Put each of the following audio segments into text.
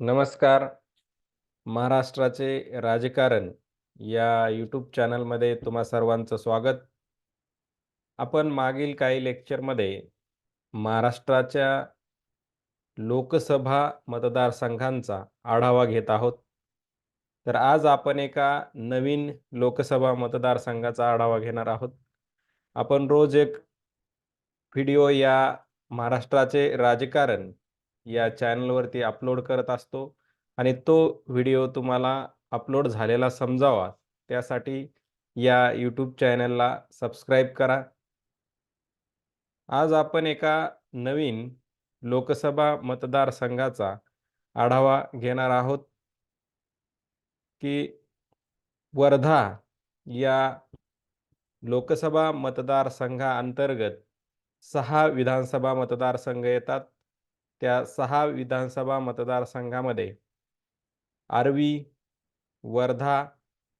नमस्कार. महाराष्ट्राचे राजकारण या यूट्यूब चॅनलमध्ये तुम्हा सर्वांचं स्वागत. आपण मागील काही लेक्चरमध्ये महाराष्ट्राच्या लोकसभा मतदारसंघांचा आढावा घेत आहोत. तर आज आपण एका नवीन लोकसभा मतदारसंघाचा आढावा घेणार आहोत. आपण रोज एक व्हिडिओ या महाराष्ट्राचे राजकारण या चॅनलवरती अपलोड करत असतो आणि तो व्हिडिओ तुम्हाला अपलोड झालेला समजावा. त्यासाठी या यूट्यूब चॅनलला सबस्क्राईब करा. आज आपण एका नवीन लोकसभा मतदारसंघाचा आढावा घेणार आहोत की वर्धा या लोकसभा मतदारसंघाअंतर्गत सहा विधानसभा मतदारसंघ येतात. त्या सहा विधानसभा मतदारसंघामध्ये आर्वी वर्धा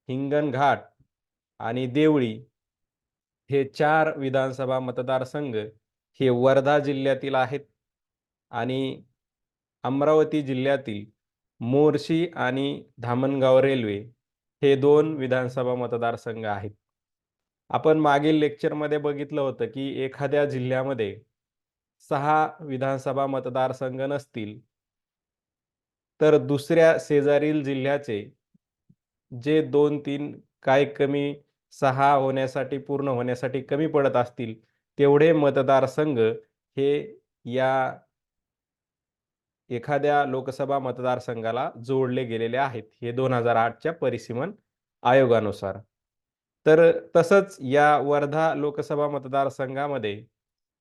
हिंगणघाट आणि देवळी हे चार विधानसभा मतदारसंघ हे वर्धा जिल्ह्यातील आहेत आणि अमरावती जिल्ह्यातील मोर्शी आणि धामणगाव रेल्वे हे दोन विधानसभा मतदारसंघ आहेत. आपण मागील लेक्चरमध्ये बघितलं होतं की एखाद्या जिल्ह्यामध्ये सहा विधानसभा मतदारसंघ नसतील तर दुसऱ्या शेजारील जिल्ह्याचे जे दोन तीन काय कमी सहा होण्यासाठी पूर्ण होण्यासाठी कमी पडत असतील तेवढे मतदारसंघ हे या एखाद्या लोकसभा मतदारसंघाला जोडले गेलेले आहेत. हे दोन हजार आठच्या परिसीमन आयोगानुसार. तर तसंच या वर्धा लोकसभा मतदारसंघामध्ये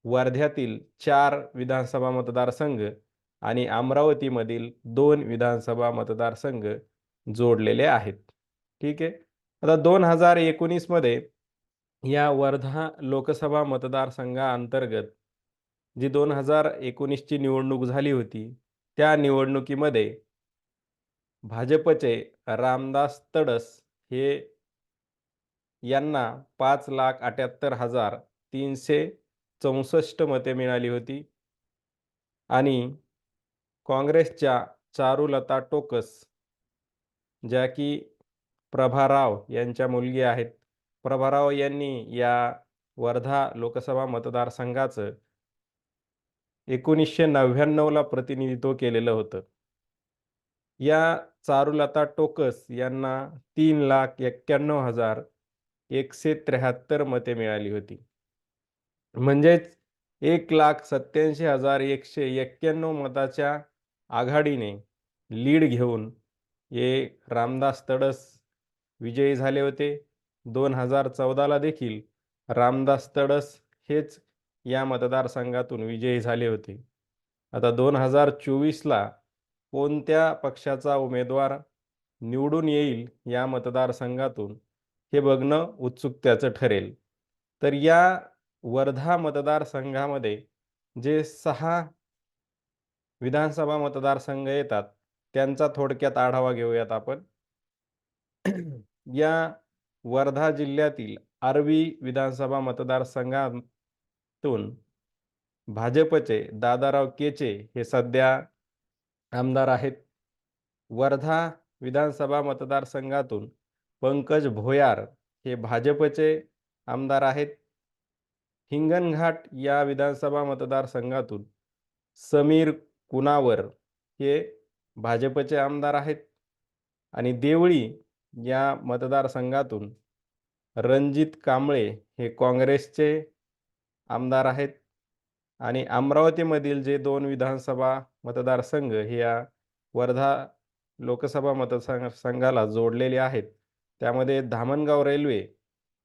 वर्ध्यातील चार विधानसभा मतदारसंघ आणि अमरावतीमधील दोन विधानसभा मतदारसंघ जोडलेले आहेत. ठीक आहे? आता दोन हजार एकोणीसमध्ये या वर्धा लोकसभा मतदारसंघाअंतर्गत जी दोन हजार एकोणीसची निवडणूक झाली होती त्या निवडणुकीमध्ये भाजपचे रामदास तडस हे यांना पाच लाख अठ्याहत्तर हजार तीनशे चौसष्ट मते मिळाली होती. आणि काँग्रेसच्या चारुलता टोकस ज्या की प्रभाराव यांच्या मुलगी आहेत. प्रभाराव यांनी या वर्धा लोकसभा मतदारसंघाचं एकोणीसशे नव्याण्णवला प्रतिनिधित्व केलेलं होतं. या चारुलता टोकस यांना तीन लाख एक्क्याण्णव हजार एकशे त्र्याहत्तर मते मिळाली होती. म्हणजेच एक लाख सत्याऐंशी हजार एकशे एक्क्याण्णव मताच्या आघाडीने लीड घेऊन हे रामदास तडस विजयी झाले होते. दोन हजार चौदाला देखील रामदास तडस हेच या मतदारसंघातून विजयी झाले होते. आता दोन हजार चोवीसला कोणत्या पक्षाचा उमेदवार निवडून येईल या मतदारसंघातून हे बघणं उत्सुकतेचं ठरेल. तर या वर्धा मतदारसंघामध्ये जे सहा विधानसभा मतदारसंघ येतात त्यांचा थोडक्यात आढावा घेऊयात आपण. या वर्धा जिल्ह्यातील आर्वी विधानसभा मतदारसंघातून भाजपचे दादाराव केचे हे सध्या आमदार आहेत. वर्धा विधानसभा मतदारसंघातून पंकज भोयार हे भाजपचे आमदार आहेत. हिंगणघाट या विधानसभा मतदारसंघातून समीर कुनावर हे भाजपचे आमदार आहेत? आणि देवळी या मतदारसंघातून रणजित कांबळे हे काँग्रेसचे आमदार आहेत. आणि अमरावतीमधील जे दोन विधानसभा मतदारसंघ हे या वर्धा लोकसभा मतदार संघाला जोडलेले आहेत त्यामध्ये धामणगाव रेल्वे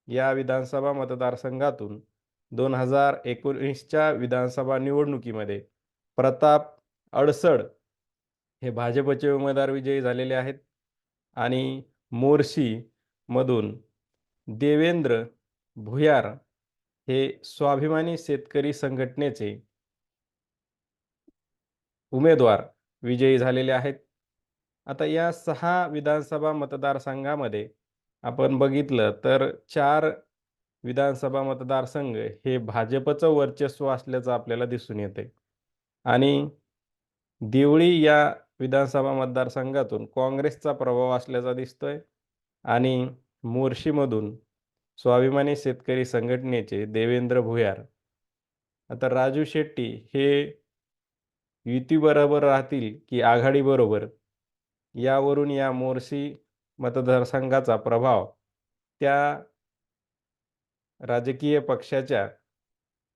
या विधानसभा मतदारसंघातून दोन हजार एकोणीसच्या विधानसभा निवडणुकीमध्ये प्रताप अडसड हे भाजपचे उमेदवार विजयी झालेले आहेत. आणि मोर्शीमधून देवेंद्र भुयार हे स्वाभिमानी शेतकरी संघटनेचे उमेदवार विजयी झालेले आहेत. आता या सहा विधानसभा मतदारसंघामध्ये आपण बघितलं तर चार विधानसभा मतदारसंघ हे भाजपचं वर्चस्व असल्याचं आपल्याला दिसून येते आणि देवळी या विधानसभा मतदारसंघातून काँग्रेसचा प्रभाव असल्याचा दिसतोय आणि मोर्शीमधून स्वाभिमानी शेतकरी संघटनेचे देवेंद्र भुयार. आता राजू शेट्टी हे युतीबरोबर राहतील की आघाडीबरोबर? यावरून या मोर्शी मतदारसंघाचा प्रभाव त्या राजकीय पक्षाच्या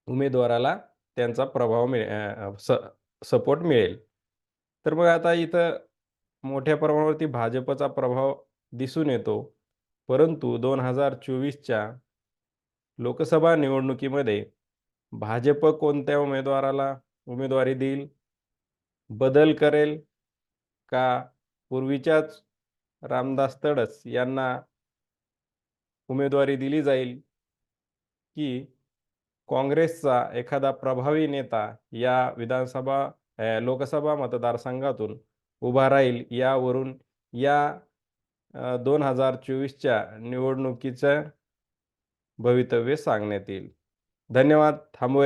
उमेदवाराला त्यांचा प्रभाव मिळ स सपोर्ट मिळेल. तर मग आता इथं मोठ्या प्रमाणावरती भाजपचा प्रभाव दिसून येतो. परंतु दोन हजार चोवीसच्या लोकसभा निवडणुकीमध्ये भाजप कोणत्या उमेदवाराला उमेदवारी देईल? बदल करेल का? पूर्वीच्याच रामदास तडस यांना उमेदवारी दिली जाईल? की काँग्रेसचा एखादा प्रभावी नेता या विधानसभा लोकसभा मतदारसंघातून उभा राहील यावरून या दोन हजार चोवीसच्या निवडणुकीचं भवितव्य सांगण्यात येईल. धन्यवाद. थांबूया.